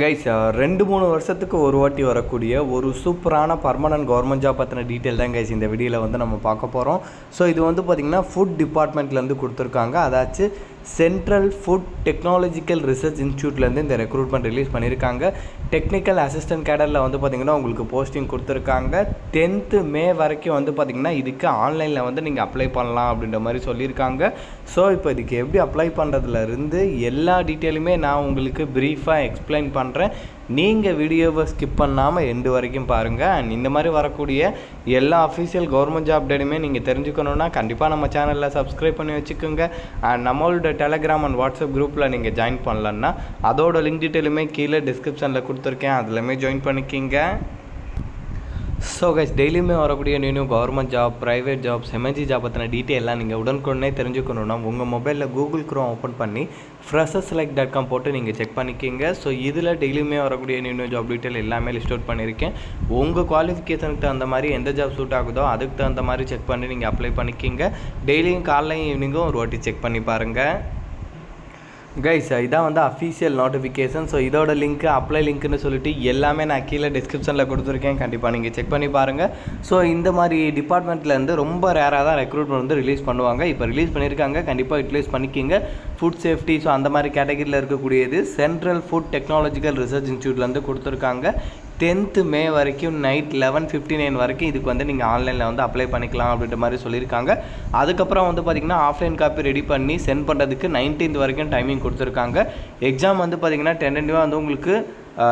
Guys ரெண்டு மூணு வருஷத்துக்கு ஒரு வாட்டி வரக்கூடிய ஒரு சூப்பரான பர்மனன்ட் கவர்மெண்ட் ஜாப் பற்றின டீட்டெயில் தான் கைஸ் இந்த வீடியோவில் வந்து நம்ம பார்க்க போகிறோம் ஸோ இது வந்து பார்த்திங்கன்னா ஃபுட் டிபார்ட்மெண்ட்லேருந்து கொடுத்துருக்காங்க. அதாச்சு சென்ட்ரல் ஃபுட் டெக்னாலஜிக்கல் ரிசர்ச் இன்ஸ்டியூட்லேருந்து இந்த ரெக்ரூட்மெண்ட் ரிலீஸ் பண்ணியிருக்காங்க டெக்னிக்கல் அசிஸ்டன்ட் கேடரில் வந்து பார்த்திங்கன்னா உங்களுக்கு போஸ்டிங் கொடுத்துருக்காங்க. டென்த்து மே வரைக்கும் வந்து பார்த்திங்கன்னா இதுக்கு ஆன்லைனில் வந்து நீங்கள் அப்ளை பண்ணலாம் அப்படின்ற மாதிரி சொல்லியிருக்காங்க. ஸோ இப்போ இதுக்கு எப்படி அப்ளை பண்ணுறதுல இருந்து எல்லா டீட்டெயிலுமே நான் உங்களுக்கு ப்ரீஃபாக எக்ஸ்பிளைன் பண்ணுறேன் நீங்கள் வீடியோவை ஸ்கிப் பண்ணாமல் எண்டு வரைக்கும் பாருங்கள் அண்ட் இந்த மாதிரி வரக்கூடிய எல்லா அஃபீஷியல் கவர்மெண்ட் ஜாப் டேட்டுமே நீங்கள் தெரிஞ்சுக்கணுன்னா கண்டிப்பாக நம்ம சேனலில் சப்ஸ்கிரைப் பண்ணி வச்சுக்கோங்க. அண்ட் நம்மளோட டெலகிராம் அண்ட் வாட்ஸ்அப் குரூப்பில் நீங்கள் ஜாயின் பண்ணலன்னா அதோட லிங்க் டீட்டெயிலுமே கீழே டிஸ்கிரிப்ஷனில் கொடுத்துருக்கேன். அதுலையுமே ஜாயின் பண்ணிக்கிங்க. ஸோ கைஸ் டெய்லியுமே வரக்கூடிய new new government job private jobs எமர்ஜி job பற்றின டீட்டெயிலாம் நீங்கள் உடனுக்குடனே தெரிஞ்சுக்கணுன்னா உங்கள் மொபைலில் கூகுள் க்ரோம் ஓப்பன் பண்ணி ஃப்ரெஷர்ஸ் லைக் டாட் காம் போட்டு நீங்கள் செக் பண்ணிக்கிங்க. ஸோ இதில் டெய்லியுமே வரக்கூடிய நியூ நியூ ஜாப் டீட்டெயில் எல்லாமே லிஸ்ட் அவுட் பண்ணியிருக்கேன் உங்கள் குவாலிஃபிகேஷனுக்கு தகுந்த மாதிரி எந்த ஜாப் சூட் ஆகுதோ அதுக்கு தகுந்த மாதிரி செக் பண்ணி நீங்கள் அப்ளை பண்ணிக்கிங்க. டெய்லியும் காலையும் ஈவினிங்கும் ஒரு வாட்டி செக் பண்ணி பாருங்கள் கைஸ் இதான் வந்து அஃபீஷியல் நோட்டிஃபிகேஷன் ஸோ இதோட லிங்க் அப்ளை லிங்க்னு சொல்லிட்டு எல்லாமே நான் கீழே டிஸ்கிரிப்ஷனில் கொடுத்துருக்கேன். கண்டிப்பாக நீங்கள் செக் பண்ணி பாருங்கள் ஸோ இந்த மாதிரி டிபார்ட்மெண்ட்லேருந்து ரொம்ப ரேராக தான் ரெக்ரூட்மெண்ட் வந்து ரிலீஸ் பண்ணுவாங்க. இப்போ ரிலீஸ் பண்ணியிருக்காங்க கண்டிப்பாக யூட்டிலைஸ் பண்ணிக்கிங்க. ஃபுட் சேஃப்டி ஸோ அந்த மாதிரி கேட்டகரியில் இருக்கக்கூடியது. சென்ட்ரல் ஃபுட் டெக்னாலஜிக்கல் ரிசர்ச் இன்ஸ்டியூட்லேருந்து கொடுத்துருக்காங்க. டென்த்து மே வரைக்கும் நைட் லெவன் ஃபிஃப்டி நைன் வரைக்கும் இதுக்கு வந்து நீங்கள் ஆன்லைனில் வந்து அப்ளை பண்ணிக்கலாம் அப்படின்ற மாதிரி சொல்லியிருக்காங்க. அதுக்கப்புறம் வந்து பார்த்திங்கன்னா ஆஃப்லைன் காப்பி ரெடி பண்ணி சென்ட் பண்ணுறதுக்கு நைன்டீன்த் வரைக்கும் டைமிங் கொடுத்துருக்காங்க. எக்ஸாம் வந்து பார்த்திங்கன்னா டென்டென்டிவாக வந்து உங்களுக்கு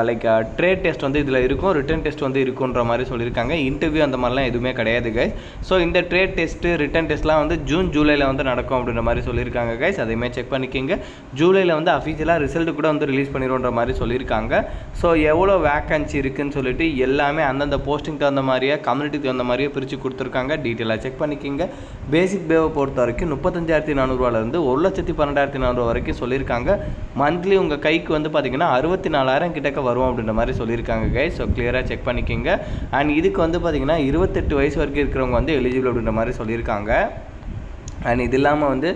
லைக் ட்ரேட் டெஸ்ட் வந்து இதில் இருக்கும் ரிட்டன் டெஸ்ட் வந்து இருக்குன்ற மாதிரி சொல்லியிருக்காங்க. இன்டர்வியூ அந்த மாதிரிலாம் எதுவுமே கிடையாது கைஸ் ஸோ இந்த ட்ரேட் டெஸ்ட்டு ரிட்டன் டெஸ்ட்லாம் வந்து ஜூன் ஜூலையில் வந்து நடக்கும் அப்படின்ற மாதிரி சொல்லியிருக்காங்க கைஸ் அதையுமே செக் பண்ணிக்கிங்க. ஜூலையில் வந்து அஃபீஷியலாக ரிசல்ட் கூட வந்து ரிலீஸ் பண்ணிடுன்ற மாதிரி சொல்லியிருக்காங்க. ஸோ எவ்வளோ வேக்கன்சி இருக்குன்னு சொல்லிட்டு எல்லாமே அந்தந்த போஸ்டிங் தகுந்த மாதிரியே கம்யூனிட்டிக்கு தகுந்த மாதிரியே பிரித்து கொடுத்துருக்காங்க. டீட்டெயிலாக செக் பண்ணிக்கிங்க. பேசிக் பேவை பொறுத்த வரைக்கும் முப்பத்தஞ்சாயிரத்தி நானூறுவாலேருந்து ஒரு லட்சத்தி பன்னெண்டாயிரத்தி நானூறு வரைக்கும் சொல்லியிருக்காங்க. மந்த்லி உங்கள் கைக்கு வந்து பார்த்திங்கன்னா அறுபத்தி நாலாயிரம் கிட்டக்க வரும் அப்படின்ற மாதிரி சொல்லியிருக்காங்க கை ஸோ கிளியராக செக் பண்ணிக்கோங்க. அண்ட் இதுக்கு வந்து பார்த்திங்கன்னா இருபத்தெட்டு வயசு வரைக்கும் இருக்கிறவங்க வந்து எலிஜிபிள் அப்படின்ற மாதிரி சொல்லியிருக்காங்க. அண்ட் இது இல்லாமல் வந்து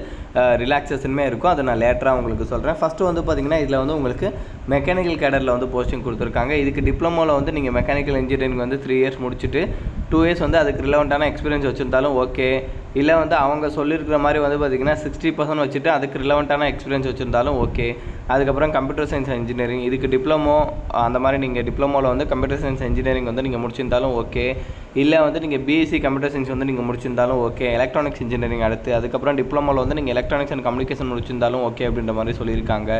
ரிலாக்ஸேஷனுமே இருக்கும். அதை நான் லேட்டராக உங்களுக்கு சொல்கிறேன் ஃபஸ்ட்டு வந்து பார்த்திங்கன்னா இதில் வந்து உங்களுக்கு மெக்கானிக்கல் கேடரில் வந்து போஸ்டிங் கொடுத்துருக்காங்க. இதுக்கு டிப்ளமோவில் வந்து நீங்கள் மெக்கானிக்கல் இன்ஜினியரிங் வந்து த்ரீ இயர்ஸ் முடிச்சுட்டு டூ இயர்ஸ் வந்து அதுக்கு ரிலவெண்ட்டான எக்ஸ்பீரியன்ஸ் வச்சுருந்தாலும் ஓகே இல்லை வந்து அவங்க சொல்லியிருக்கிற மாதிரி வந்து பார்த்திங்கன்னா சிக்ஸ்டி பர்சன்ட் வச்சுட்டு அதுக்கு ரிலவெண்ட்டான எக்ஸ்பீரியன்ஸ் வச்சுருந்தாலும் ஓகே அதுக்கப்புறம் கம்ப்யூட்டர் சயின்ஸ் இன்ஜினியரிங் இதுக்கு டிப்ளமோ அந்த மாதிரி நீங்கள் டிப்ளமோவில் வந்து கம்ப்யூட்டர் சயின்ஸ் இன்ஜினியரிங் வந்து நீங்கள் முடிச்சிருந்தாலும் ஓகே இல்லை வந்து நீங்கள் பிஎஸ்சி கம்ப்யூட்டர் சயின்ஸ் வந்து நீங்கள் முடிச்சிருந்தாலும் ஓகே எலக்ட்ரானிக்ஸ் இன்ஜினியரிங் அடுத்து அதுக்கப்புறம் டிப்ளமோவில் வந்து நீங்கள் எலக்ட்ரானிக்ஸ் அண்ட் கம்யூனிகேஷன் முடிச்சிருந்தாலும் ஓகே அப்படின்ற மாதிரி சொல்லியிருக்காங்க.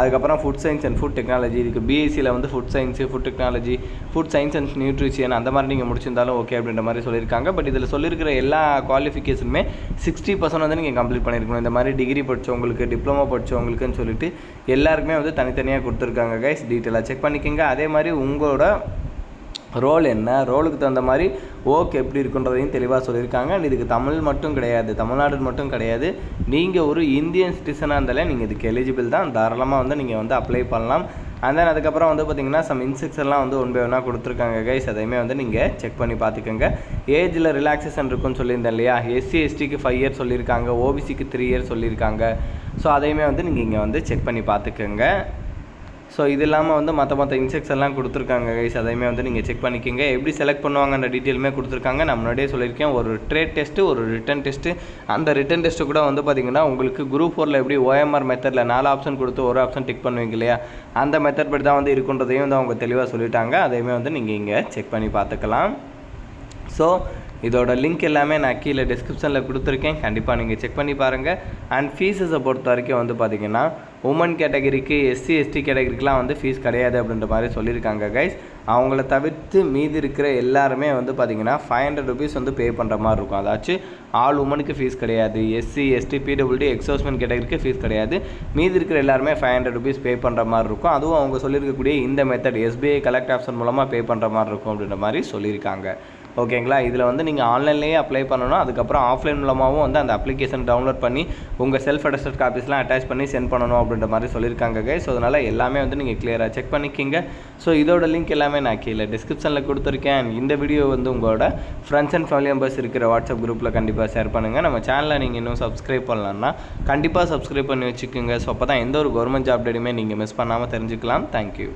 அதுக்கப்புறம் food science and food technology இதுக்கு பிஎஸ்சியில் வந்து food science food technology food science and nutrition அந்த மாதிரி நீங்கள் முடிச்சிருந்தாலும் ஓகே அப்படின்ற மாதிரி சொல்லியிருக்காங்க. பட் இதில் சொல்லியிருக்கிற எல்லா குவாலிஃபிகேஷன் குவாலிஃபிகேஷனுமே சிக்ஸ்டி பர்சன்ட் வந்து நீங்கள் கம்ப்ளீட் பண்ணியிருக்கணும். இந்த மாதிரி டிகிரி படித்தவங்களுக்கு டிப்ளமோ படித்தவங்களுக்குன்னு சொல்லிட்டு எல்லாருக்குமே வந்து தனித்தனியாக கொடுத்துருக்காங்க கைஸ் டீட்டெயிலாக செக் பண்ணிக்கோங்க. அதே மாதிரி உங்களோட ரோல் என்ன? ரோலுக்கு தகுந்த மாதிரி ஒர்க் எப்படி இருக்குன்றதையும் தெளிவாக சொல்லியிருக்காங்க. அண்ட் இதுக்கு தமிழ் மட்டும் கிடையாது தமிழ்நாடு மட்டும் கிடையாது. நீங்கள் ஒரு இந்தியன் சிட்டிசனாக இருந்தாலே நீங்கள் இதுக்கு எலிஜிபிள் தான். தாராளமாக வந்து நீங்கள் வந்து அப்ளை பண்ணலாம். அண்ட் தென் அதுக்கப்புறம் வந்து பார்த்திங்கன்னா சம் இன்ஸ்ட்ரக்ஷன்லாம் வந்து ஒன் பை ஒன்னாக கொடுத்துருக்காங்க கைஸ் அதையுமே வந்து நீங்கள் செக் பண்ணி பார்த்துக்கோங்க ஏஜில் ரிலாக்ஸேஷன் இருக்குன்னு சொல்லியிருந்தேன் இல்லையா? எஸ்சி எஸ்டிக்கு ஃபைவ் இயர் சொல்லியிருக்காங்க ஓபிசிக்கு த்ரீ இயர் சொல்லியிருக்காங்க. ஸோ அதையுமே வந்து நீங்கள் இங்கே வந்து செக் பண்ணி பார்த்துக்கோங்க ஸோ இது இல்லாமல் வந்து மற்ற மற்ற இன்ஸ்ட்ரக்ஷன்லாம் கொடுத்துருக்காங்க கைஸ் அதையுமே வந்து நீங்கள் செக் பண்ணிக்கோங்க. எப்படி செலக்ட் பண்ணுவாங்கன்ற டீட்டெயிலுமே கொடுத்துருக்காங்க. நான் முன்னாடியே சொல்லியிருக்கேன். ஒரு ட்ரேட் டெஸ்ட்டு ஒரு ரிட்டன் டெஸ்ட்டு அந்த ரிட்டன் டெஸ்ட்டு கூட வந்து பார்த்திங்கன்னா உங்களுக்கு குரூப் ஃபோரில் எப்படி ஓஎம்ஆர் மெத்தடில் நாலு ஆப்ஷன் கொடுத்து ஒரு ஆப்ஷன் டிக் பண்ணுவீங்க இல்லையா? அந்த மெத்தட் படி தான் வந்து இருக்குன்றதையும் வந்து அவங்க தெளிவாக சொல்லிட்டாங்க. அதையுமே வந்து நீங்கள் இங்கே செக் பண்ணி பார்த்துக்கலாம். ஸோ இதோட லிங்க் எல்லாமே நான் கீழே டிஸ்கிரிப்ஷனில் கொடுத்துருக்கேன். கண்டிப்பாக நீங்கள் செக் பண்ணி பாருங்கள் அண்ட் ஃபீஸஸை பொறுத்த வரைக்கும் வந்து பார்த்திங்கன்னா உமன் கேட்டகரிக்கு எஸ்சி எஸ்டி கேட்டகரிக்கெலாம் வந்து ஃபீஸ் கிடையாது அப்படின்ற மாதிரி சொல்லியிருக்காங்க கைஸ் அவங்கள தவிர்த்து மீதி இருக்கிற எல்லாருமே வந்து பார்த்திங்கன்னா ஃபைவ் ஹண்ட்ரட் ருபீஸ் வந்து பே பண்ணுற மாதிரி இருக்கும். அதாச்சும் ஆல் உமனுக்கு ஃபீஸ் கிடையாது. எஸ்சி எஸ்டி பிடபிள்யூடி எக்ஸோஸ்மெண்ட் கேட்டகரிக்கு ஃபீஸ் கிடையாது. மீதி இருக்கிற எல்லாருமே ஃபைவ் ஹண்ட்ரட் ருபீஸ் பே பண்ணுற மாதிரி இருக்கும். அதுவும் அவங்க சொல்லியிருக்கக்கூடிய இந்த மெத்தட் எஸ்பிஐ கலெக்ட் ஆப்ஷன் மூலமாக பே பண்ணுற மாதிரி இருக்கும் அப்படின்ற மாதிரி சொல்லியிருக்காங்க. ஓகேங்களா? இதில் வந்து நீங்கள் ஆன்லைன்லேயே அப்ளை பண்ணணும் அதுக்கப்புறம் ஆஃப்லைன் மூலமாகவும் வந்து அந்த அப்ளிகேஷன் டவுன்லோட் பண்ணி உங்கள் செல்ஃப் அட்டஸ்டட் காப்பீஸ்லாம் அட்டாச் பண்ணி சென்ட் பண்ணணும் அப்படின்ற மாதிரி சொல்லியிருக்காங்க கை ஸோ அதனால் எல்லாமே வந்து நீங்கள் கிளியராக செக் பண்ணிக்கிங்க. ஸோ இதோட லிங்க் எல்லாமே நான் கீழே டிஸ்கிரிப்ஷனில் கொடுத்துருக்கேன். இந்த வீடியோ வந்து உங்களோட ஃப்ரெண்ட்ஸ் அண்ட் ஃபேமிலி மெம்பர்ஸ் இருக்கிற வாட்ஸ்அப் குரூப்பில் கண்டிப்பாக ஷேர் பண்ணுங்கள் நம்ம சேனலை நீங்கள் இன்னும் சப்ஸ்கிரைப் பண்ணலான்னா கண்டிப்பாக சப்ஸ்கிரைப் பண்ணி வச்சுக்கோங்க. ஸோ அப்போ தான் எந்த ஒரு கவர்மெண்ட் ஜாப் டேட்டுமே நீங்கள் மிஸ் பண்ணாமல் தெரிஞ்சுக்கலாம். தேங்க்யூ